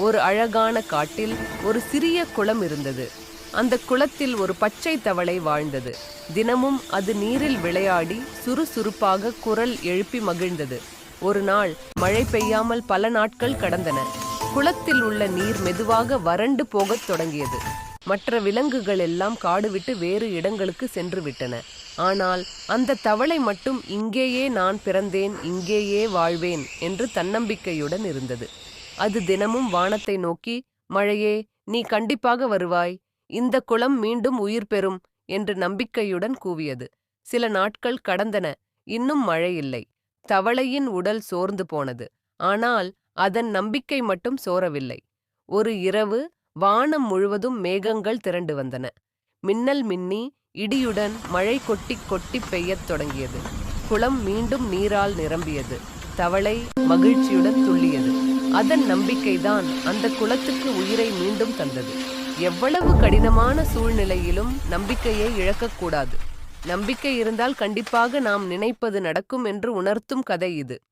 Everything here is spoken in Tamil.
ஒரு அழகான காட்டில் ஒரு சிறிய குளம் இருந்தது. அந்த குளத்தில் ஒரு பச்சை தவளை வாழ்ந்தது. தினமும் அது நீரில் விளையாடி சுறுசுறுப்பாக குரல் எழுப்பி மகிழ்ந்தது. ஒரு நாள் மழை பெய்யாமல் பல நாட்கள் கடந்தன. குளத்தில் உள்ள நீர் மெதுவாக வறண்டு போகத் தொடங்கியது. மற்ற விலங்குகள் எல்லாம் காடு விட்டு வேறு இடங்களுக்கு சென்று விட்டன. ஆனால் அந்த தவளை மட்டும் இங்கேயே நான் பிறந்தேன் இங்கேயே வாழ்வேன் என்று தன்னம்பிக்கையுடன் இருந்தது. அது தினமும் வானத்தை நோக்கி மழையே நீ கண்டிப்பாக வருவாய். இந்த குளம் மீண்டும் உயிர் பெறும் என்று நம்பிக்கையுடன் கூவியது. சில நாட்கள் கடந்தன. இன்னும் மழை இல்லை. தவளையின் உடல் சோர்ந்து போனது. ஆனால் அதன் நம்பிக்கை மட்டும் சோரவில்லை. ஒரு இரவு வானம் முழுவதும் மேகங்கள் திரண்டு வந்தன. மின்னல் மின்னி இடியுடன் மழை கொட்டி கொட்டி பெய்யத் தொடங்கியது. குளம் மீண்டும் நீரால் நிரம்பியது. தவளை மகிழ்ச்சியுடன் துள்ளியது. அதன் நம்பிக்கைதான் அந்த குளத்துக்கு உயிரை மீண்டும் தந்தது. எவ்வளவு கடினமான சூழ்நிலையிலும் நம்பிக்கையை இழக்கக்கூடாது நம்பிக்கை இருந்தால் கண்டிப்பாக நாம் நினைப்பது நடக்கும் என்று உணர்த்தும் கதை இது.